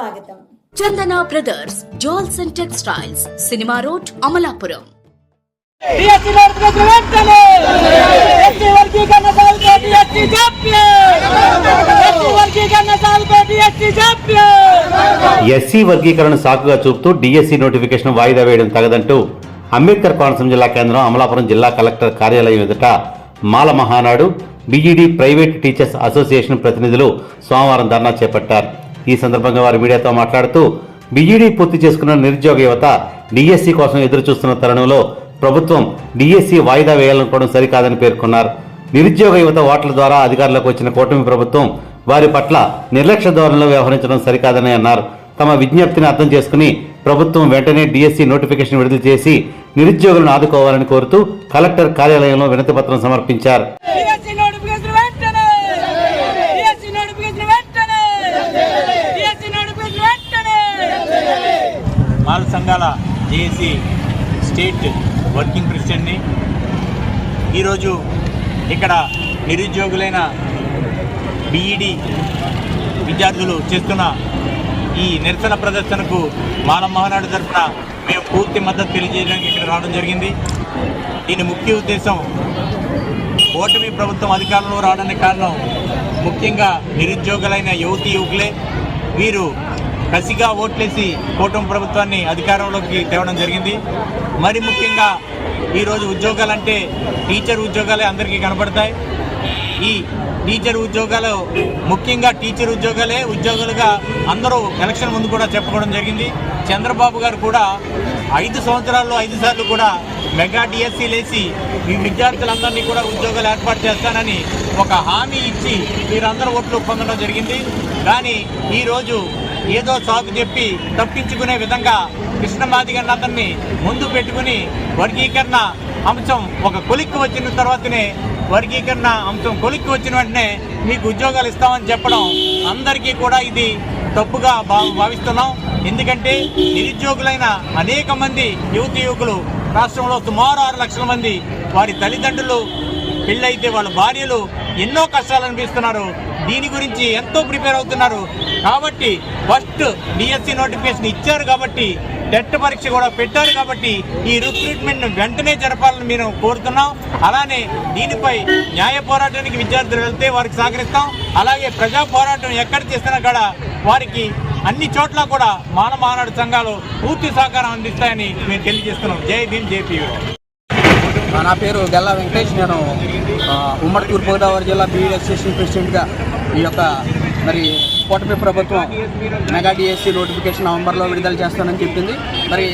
స్వాగతం. Chandana brothers jewels and textiles cinema road Amalapuram SC వర్గీకరణ SC సాకుగా చూపుతూ డిఎస్సీ నోటిఫికేషన్ వాయిదా వేయడం తగదంటూ అంబేద్కర్ కోనసీమ జిల్లా కేంద్రం అమలాపురం జిల్లా కలెక్టర్ కార్యాలయం ఎదుట Mala Mahanadu B Ed private teachers association ప్రతినిధులు సోమవారం ధర్నా చేపట్టారు. ఈ సందర్భంగా వారు మీడియాతో మాట్లాడుతూ బీఈడీ పూర్తి చేసుకున్న నిరుద్యోగ యువత డిఎస్సీ కోసం ఎదురు చూస్తున్న తరుణంలో ప్రభుత్వం డిఎస్సీ వాయిదా వేయాలనుకోవడం సరికాదని పేర్కొన్నారు. నిరుద్యోగ యువత ఓట్ల ద్వారా అధికారులకు వచ్చిన కూటమి ప్రభుత్వం వారి పట్ల నిర్లక్ష్య ధోరణిలో వ్యవహరించడం సరికాదని అన్నారు. తమ విజ్ఞప్తిని అర్థం చేసుకుని ప్రభుత్వం వెంటనే డిఎస్సి నోటిఫికేషన్ విడుదల చేసి నిరుద్యోగులను ఆదుకోవాలని కోరుతూ కలెక్టర్ కార్యాలయంలో వినతిపత్రం సమర్పించారు డిఎస్సీ నోటిఫికేషన్ వెంటనే డిఎస్సీ నోటిఫికేషన్ వెంటనే డిఎస్సీ నోటిఫికేషన్ వెంటనే మాల సంఘాల జేఏసీ స్టేట్ వర్కింగ్ ప్రెసిడెంట్ని. ఈరోజు ఇక్కడ నిరుద్యోగులైన బీఈడి విద్యార్థులు చేస్తున్న ఈ నిరసన ప్రదర్శనకు మాల మహానాడు తరఫున మేము పూర్తి మద్దతు తెలియజేయడానికి ఇక్కడ రావడం జరిగింది. దీని ముఖ్య ఉద్దేశం ఓటమి ప్రభుత్వం అధికారంలో రావడానికి కారణం ముఖ్యంగా నిరుద్యోగులైన యువతి యువకులే. వీరు కసిగా ఓట్లేసి కూటమి ప్రభుత్వాన్ని అధికారంలోకి తేవడం జరిగింది. మరి ముఖ్యంగా ఈరోజు ఉద్యోగాలంటే టీచర్ ఉద్యోగాలే అందరికీ కనపడతాయి ఈ టీచర్ ఉద్యోగాలు ముఖ్యంగా టీచర్ ఉద్యోగాలే ఉద్యోగులుగా అందరూ ఎలక్షన్ ముందు కూడా చెప్పుకోవడం జరిగింది. చంద్రబాబు గారు కూడా ఐదు సంవత్సరాల్లో ఐదు సార్లు కూడా మెగా డిఎస్సీ లేచి ఈ విద్యార్థులందరినీ కూడా ఉద్యోగాలు ఏర్పాటు చేస్తానని ఒక హామీ ఇచ్చి వీరందరూ ఓట్లు పొందడం జరిగింది. కానీ ఈరోజు ఏదో సాకు చెప్పి తప్పించుకునే విధంగా కృష్ణమాదిగన్న అతన్ని ముందు పెట్టుకుని వర్గీకరణ అంశం ఒక కొలిక్కి వచ్చిన తర్వాతనే వర్గీకరణ అంశం కొలిక్కి వచ్చిన వెంటనే మీకు ఉద్యోగాలు ఇస్తామని చెప్పడం అందరికీ కూడా ఇది తప్పుగా భా- భావిస్తున్నాం. ఎందుకంటే నిరుద్యోగులైన అనేక మంది యువతి యువకులు రాష్ట్రంలో సుమారు ఆరు లక్షల మంది వారి తల్లిదండ్రులు పెళ్ళైతే వాళ్ళ భార్యలు ఎన్నో కష్టాలు అనిపిస్తున్నారు. దీని గురించి ఎంతో ప్రిపేర్ అవుతున్నారు. కాబట్టి ఫస్ట్ డిఎస్సి నోటిఫికేషన్ ఇచ్చారు కాబట్టి టెట్ పరీక్ష కూడా పెట్టారు కాబట్టి ఈ రిక్రూట్మెంట్ వెంటనే జరపాలని మేము కోరుతున్నాం. అలానే దీనిపై న్యాయ పోరాటానికి విద్యార్థులు వెళ్తే వారికి సహకరిస్తాం. అలాగే ప్రజా పోరాటం ఎక్కడ చేసినా కూడా వారికి అన్ని చోట్ల కూడా మానవ మానాడు సంఘాలు పూర్తి సహకారం అందిస్తాయని మేము తెలియజేస్తున్నాం. జై భీమ్ జేపీ నా పేరు గల్లా వెంకటేష్. నేను ఉమ్మడి ఉమ్మడి తూర్పుగోదావరి జిల్లా బీఈడి అసోసియేషన్ ప్రెసిడెంట్గా ఈ యొక్క మరి కూటమి ప్రభుత్వం మెగా డిఎస్సీ నోటిఫికేషన్ నవంబర్లో విడుదల చేస్తానని చెప్పింది. మరి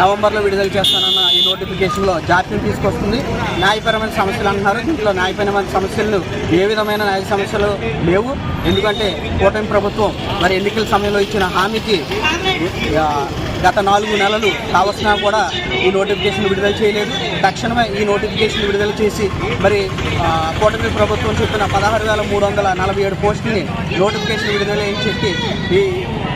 నవంబర్లో విడుదల చేస్తానన్న ఈ నోటిఫికేషన్లో జాప్యం తీసుకొస్తుంది. న్యాయపరమైన సమస్యలు అంటున్నారు. దీంట్లో న్యాయపరమైన సమస్యలు ఏ విధమైన న్యాయ సమస్యలు లేవు. ఎందుకంటే కూటమి ప్రభుత్వం మరి ఎన్నికల సమయంలో ఇచ్చిన హామీకి గత నాలుగు నెలలు కావలసినా కూడా ఈ నోటిఫికేషన్ విడుదల చేయలేదు. తక్షణమే ఈ నోటిఫికేషన్ విడుదల చేసి మరి కూటమి ప్రభుత్వం చెప్పిన పదహారు వేల మూడు వందల నలభై ఏడు పోస్టుల్ని నోటిఫికేషన్ విడుదల అని చెప్పి ఈ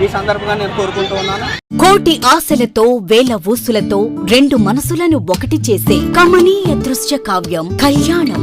ఈ సందర్భంగా నేను కోరుకుంటూ ఉన్నాను. కోటి ఆశలతో వేల ఊసులతో రెండు మనసులను ఒకటి చేసే కమనీయ దృశ్య కావ్యం కళ్యాణం.